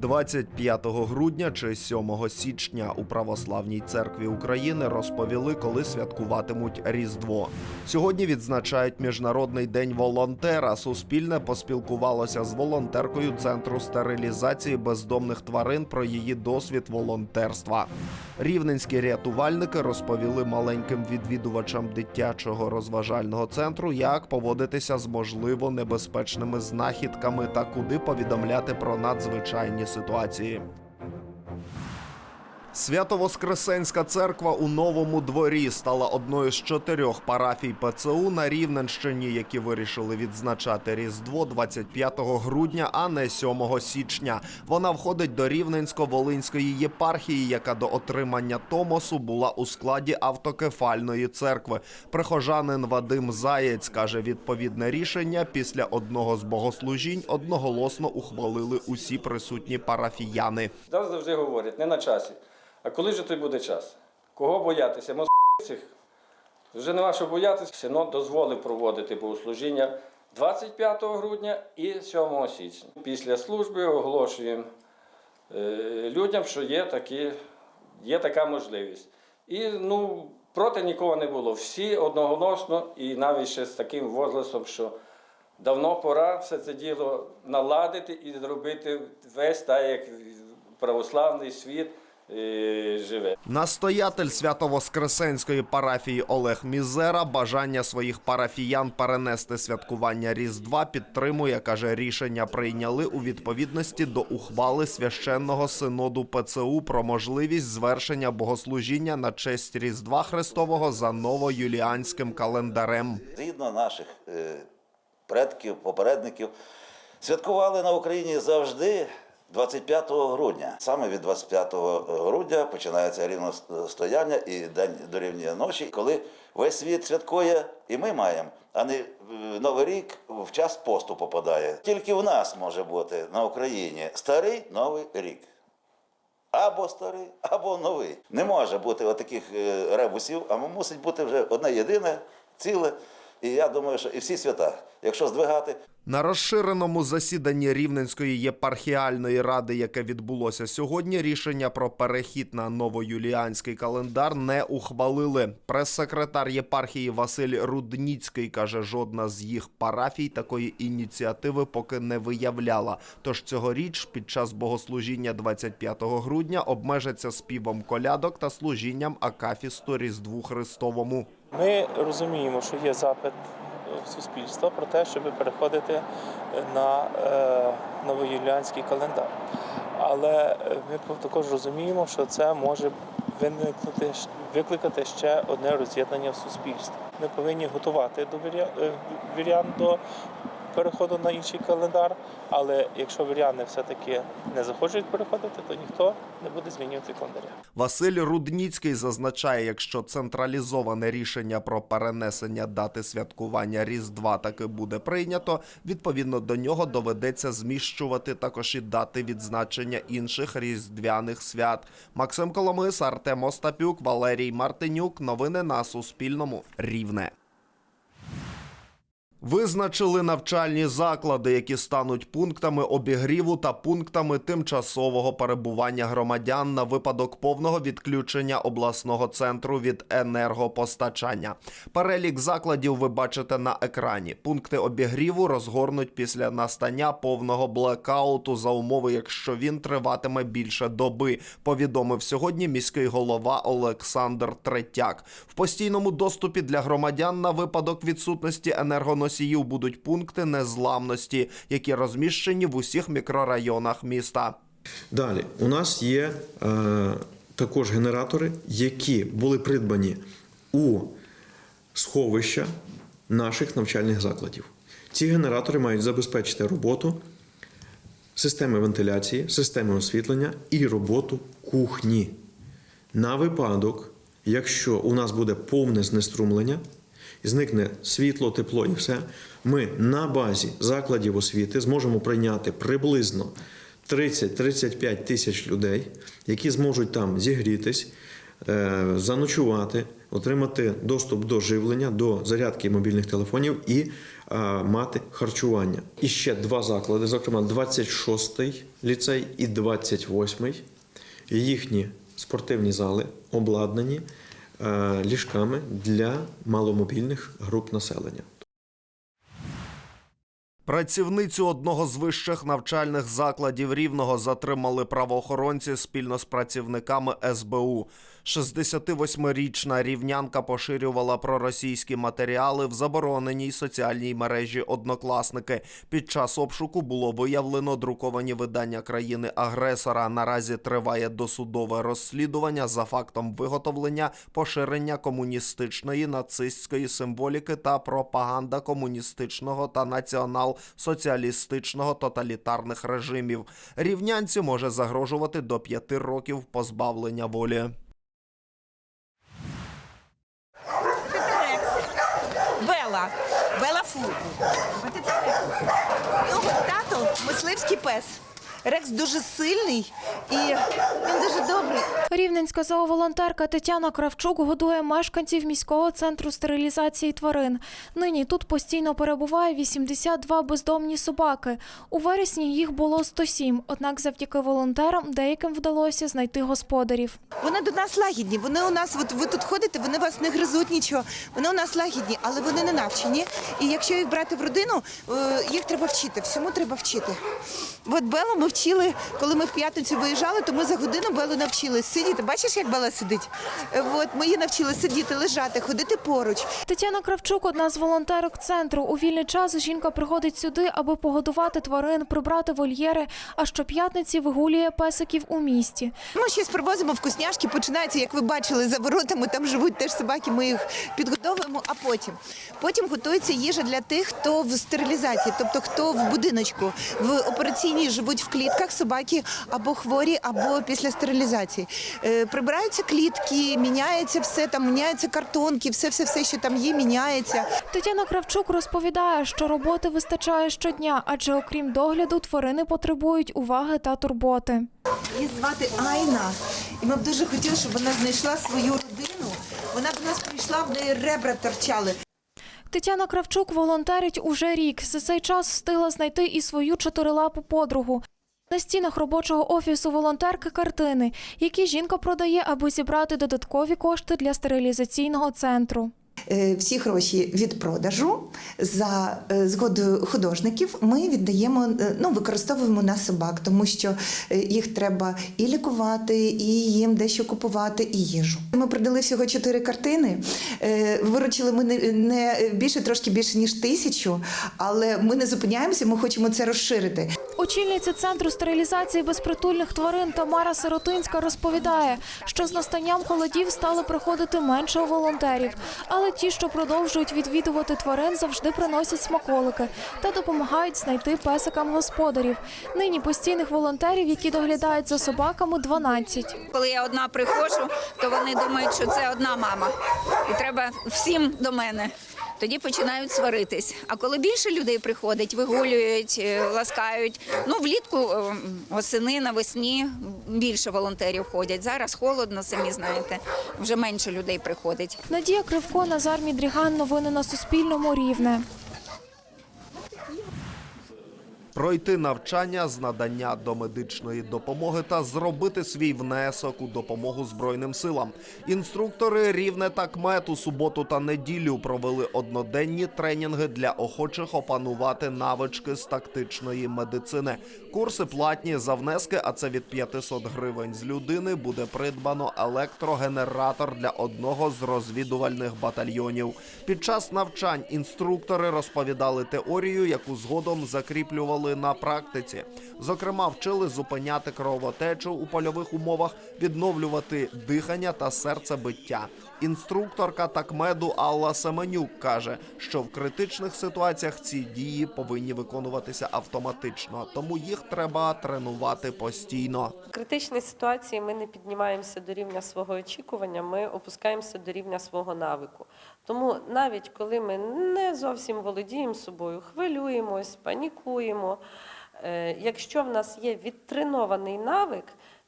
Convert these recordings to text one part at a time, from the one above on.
25 грудня чи 7 січня у Православній церкві України розповіли, коли святкуватимуть Різдво. Сьогодні відзначають Міжнародний день волонтера. Суспільне поспілкувалося з волонтеркою центру стерилізації бездомних тварин про її досвід волонтерства. Рівненські рятувальники розповіли маленьким відвідувачам дитячого розважального центру, як поводитися з можливо небезпечними знахідками та куди повідомляти про надзвичайні ситуації. Свято-Воскресенська церква у новому дворі стала одною з чотирьох парафій ПЦУ на Рівненщині, які вирішили відзначати Різдво 25 грудня, а не 7 січня. Вона входить до Рівненсько-Волинської єпархії, яка до отримання Томосу була у складі автокефальної церкви. Прихожанин Вадим Заєць каже, відповідне рішення після одного з богослужінь одноголосно ухвалили усі присутні парафіяни. Зараз завжди говорять, не на часі. А коли ж той буде час? Кого боятися? Москвиців? Вже нема що боятися. Синод дозволив проводити богослужіння 25 грудня і 7 січня. Після служби оголошуємо е, людям, що є, такі, є така можливість. І ну, проти нікого не було. Всі одноголосно, і навіть ще з таким возгласом, що давно пора все це діло наладити і зробити весь так, як православний світ живе. Настоятель Свято-Воскресенської парафії Олег Мізера бажання своїх парафіян перенести святкування Різдва підтримує. каже, рішення прийняли у відповідності до ухвали священного синоду ПЦУ про можливість звершення богослужіння на честь Різдва Христового за новоюліанським календарем. Згідно наших е, предків, попередників, святкували на Україні завжди 25 грудня. Саме від 25 грудня починається рівностояння і день дорівнює ночі, коли весь світ святкує, і ми маємо, а не е, Новий рік в час посту попадає. Тільки в нас може бути на Україні старий новий рік. Або старий, або новий. Не може бути отаких е, ребусів, а мусить бути вже одне єдине, ціле. І я думаю, що і всі свята, якщо здвигати, На розширеному засіданні Рівненської єпархіальної ради, яке відбулося сьогодні, рішення про перехід на новоюліанський календар не ухвалили. Прес-секретар єпархії Василь Рудніцький каже, жодна з їх парафій такої ініціативи поки не виявляла. Тож цьогоріч під час богослужіння 25 грудня обмежаться співом колядок та служінням Акафісту Різдву Христовому. Ми розуміємо, що є запит в суспільства про те, щоб переходити на е, новоюліанський календар. Але е, ми також розуміємо, що це може виникнути викликати ще одне роз'єднання в суспільстві. Ми повинні готувати до віря- е, вірян до переходу на інший календар. Але якщо віряни все-таки не захочуть переходити, то ніхто не буде змінювати календаря. Василь Рудніцький зазначає, якщо централізоване рішення про перенесення дати святкування Різдва таки буде прийнято, відповідно до нього доведеться зміщувати також і дати відзначення інших різдвяних свят. Максим Коломис, Артем Остапюк, Валерій Мартинюк. Новини на Суспільному. Рівне. Визначили навчальні заклади, які стануть пунктами обігріву та пунктами тимчасового перебування громадян на випадок повного відключення обласного центру від енергопостачання. Перелік закладів ви бачите на екрані. Пункти обігріву розгорнуть після настання повного блекауту за умови, якщо він триватиме більше доби. Повідомив сьогодні міський голова Олександр Третяк. В постійному доступі для громадян на випадок відсутності енергоносіїв будуть пункти незламності, які розміщені в усіх мікрорайонах міста. Далі у нас є е, також генератори, які були придбані у сховища наших навчальних закладів. Ці генератори мають забезпечити роботу системи вентиляції, системи освітлення і роботу кухні. На випадок, якщо у нас буде повне знеструмлення, зникне світло, тепло і все, ми на базі закладів освіти зможемо прийняти приблизно 30-35 тисяч людей, які зможуть там зігрітись, е, заночувати, отримати доступ до живлення, до зарядки мобільних телефонів і е, мати харчування. І ще два заклади, зокрема 26-й ліцей і 28-й. Їхні спортивні зали обладнані ліжками для маломобільних груп населення. Працівницю одного з вищих навчальних закладів рівного затримали правоохоронці спільно з працівниками СБУ. 68-річна рівнянка поширювала проросійські матеріали в забороненій соціальній мережі Однокласники. Під час обшуку було виявлено друковані видання країни-агресора. Наразі триває досудове розслідування за фактом виготовлення, поширення комуністичної нацистської символіки та пропаганда комуністичного та націонал-соціалістичного тоталітарних режимів. Рівнянці може загрожувати до п'яти років позбавлення волі. Бела. Бела Фу. От це Рекс. Його тато мисливський пес. Рекс дуже сильний і він дуже добрий. Рівненська зооволонтерка Тетяна Кравчук годує мешканців міського центру стерилізації тварин. Нині тут постійно перебуває 82 бездомні собаки. У вересні їх було 107, однак завдяки волонтерам деяким вдалося знайти господарів. Вони до нас лагідні. Вони у нас, от ви тут ходите, вони вас не гризуть нічого. Вони у нас лагідні, але вони не навчені. І якщо їх брати в родину, е, їх треба вчити. Всьому треба вчити. От Белу ми вчили, коли ми в п'ятницю виїжджали, то ми за годину Белу навчили сидіти. Бачиш, як Бела сидить? Е, От ми її навчили сидіти, лежати, ходити поруч. Тетяна Кравчук одна з волонтерок центру. У вільний час жінка приходить сюди, аби погодувати тварин, прибрати вольєри, а щоп'ятниці вигулює песиків у місті. Ми щось привозимо вкусняшки, починається, як ви бачили, за воротами там живуть теж собаки, ми їх підгодовуємо, а потім. Потім готується їжа для тих, хто в стерилізації, тобто хто в будиночку, в операційній живуть в клітках собаки або хворі, або після стерилізації. Е, прибираються клітки, міняється все, там міняються картонки, все, все, все, що там є, міняється. Тетяна Кравчук розповідає, що роботи вистачає щодня, адже окрім догляду, тварини потребують уваги та турботи. Її звати Айна, і ми б дуже хотіли, щоб вона знайшла свою родину. Вона б до нас прийшла, в неї ребра торчали. Тетяна Кравчук волонтерить уже рік. За цей час встигла знайти і свою чотирилапу подругу. На стінах робочого офісу волонтерки картини, які жінка продає, аби зібрати додаткові кошти для стерилізаційного центру. Е, Всі гроші від продажу за е, згодою художників ми віддаємо, е, ну використовуємо на собак, тому що їх треба і лікувати, і їм дещо купувати, і їжу. Ми продали всього чотири картини. Виручили ми не більше, трошки більше ніж тисячу, але ми не зупиняємося. Ми хочемо це розширити. Очільниця центру стерилізації безпритульних тварин Тамара Сиротинська розповідає, що з настанням холодів стало приходити менше волонтерів, але ті, що продовжують відвідувати тварин, завжди приносять смаколики та допомагають знайти песикам господарів. Нині постійних волонтерів, які доглядають за собаками, 12. Коли я одна приходжу, то вони думають, що це одна мама, і треба всім до мене. Тоді починають сваритись. А коли більше людей приходить, вигулюють, е, ласкають. Ну влітку е, осени навесні більше волонтерів ходять. Зараз холодно, самі знаєте. Вже менше людей приходить. Надія Кривко, Назар Мідріган. Новини на Суспільному. Рівне. Пройти навчання з надання домедичної допомоги та зробити свій внесок у допомогу Збройним силам. Інструктори рівне та КМЕТ у суботу та неділю провели одноденні тренінги для охочих опанувати навички з тактичної медицини. Курси платні за внески, а це від 500 гривень з людини. Буде придбано електрогенератор для одного з розвідувальних батальйонів. Під час навчань інструктори розповідали теорію, яку згодом закріплювали на практиці. Зокрема, вчили зупиняти кровотечу у польових умовах, відновлювати дихання та серцебиття. Інструкторка такмеду Алла Семенюк каже, що в критичних ситуаціях ці дії повинні виконуватися автоматично, тому їх треба тренувати постійно. В критичній ситуації ми не піднімаємося до рівня свого очікування, ми опускаємося до рівня свого навику. Тому навіть коли ми не зовсім володіємо собою, хвилюємось, панікуємо. Е, Якщо в нас є відтренований навик,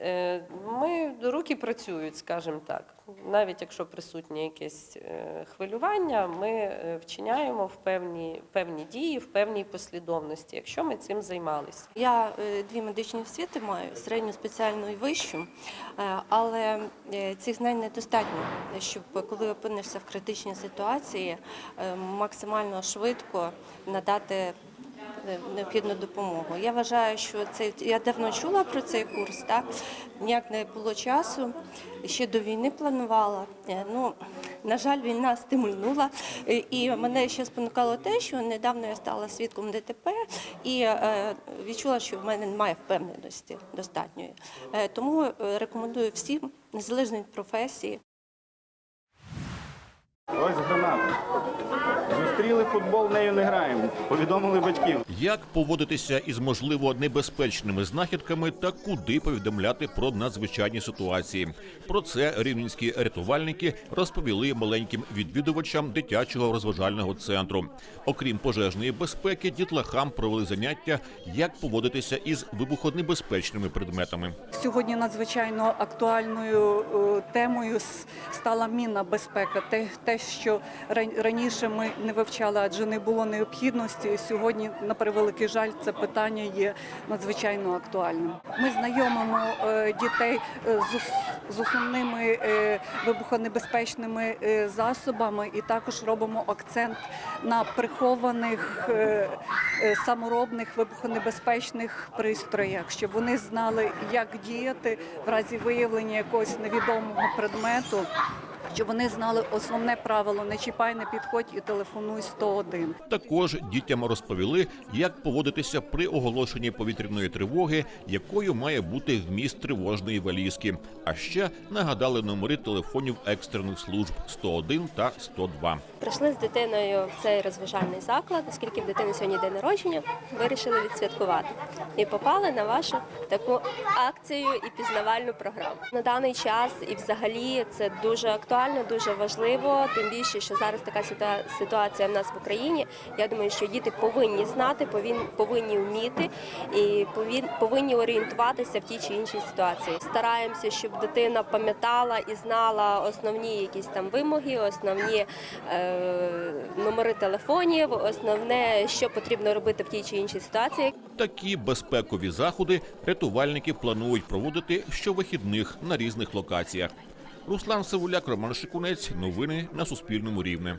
Е, Ми руки працюють, скажімо так. Навіть якщо присутнє якесь е, хвилювання, ми вчиняємо в певні, певні дії, в певній послідовності, якщо ми цим займалися. Я дві медичні освіти маю середню спеціальну і вищу, але цих знань недостатньо, щоб коли опинишся в критичній ситуації, максимально швидко надати необхідну допомогу. Я вважаю, що це я давно чула про цей курс, так ніяк не було часу. Ще до війни планувала. Е, Ну на жаль, війна стимульнула, Е, і мене ще спонукало те, що недавно я стала свідком ДТП і е, відчула, що в мене немає впевненості достатньої. Тому рекомендую всім, незалежно від професії, Ось граната. Зустріли футбол, нею не граємо. Повідомили батьків. Як поводитися із можливо небезпечними знахідками та куди повідомляти про надзвичайні ситуації? Про це рівненські рятувальники розповіли маленьким відвідувачам дитячого розважального центру. Окрім пожежної безпеки, дітлахам провели заняття, як поводитися із вибухонебезпечними предметами. Сьогодні надзвичайно актуальною е, темою стала мінна безпека. Те, те, що раніше ми не вивчали, адже не було необхідності. Сьогодні, на превеликий жаль, це питання є надзвичайно актуальним. Ми знайомимо е, дітей е, з, основними е, вибухонебезпечними засобами, і також робимо акцент на прихованих саморобних вибухонебезпечних пристроях, щоб вони знали, як діяти в разі виявлення якогось невідомого предмету. Щоб вони знали основне правило не чіпай, не підходь і телефонуй 101. Також дітям розповіли, як поводитися при оголошенні повітряної тривоги, якою має бути вміст тривожної валізки. А ще нагадали номери телефонів екстрених служб 101 та 102. Прийшли з дитиною в цей розважальний заклад, оскільки в дитини сьогодні день народження, вирішили відсвяткувати. І попали на вашу таку акцію і пізнавальну програму. На даний час і взагалі це дуже актуально, дуже важливо. Тим більше, що зараз така ситуа- ситуація в нас в Україні. Я думаю, що діти повинні знати, повинні вміти і повинні орієнтуватися в тій чи іншій ситуації. Стараємося, щоб дитина пам'ятала і знала основні якісь там вимоги, основні е, номери телефонів, основне, що потрібно робити в тій чи іншій ситуації. Такі безпекові заходи рятувальники планують проводити щовихідних на різних локаціях. Руслан Савуляк, Роман Шикунець. Новини на Суспільному рівне.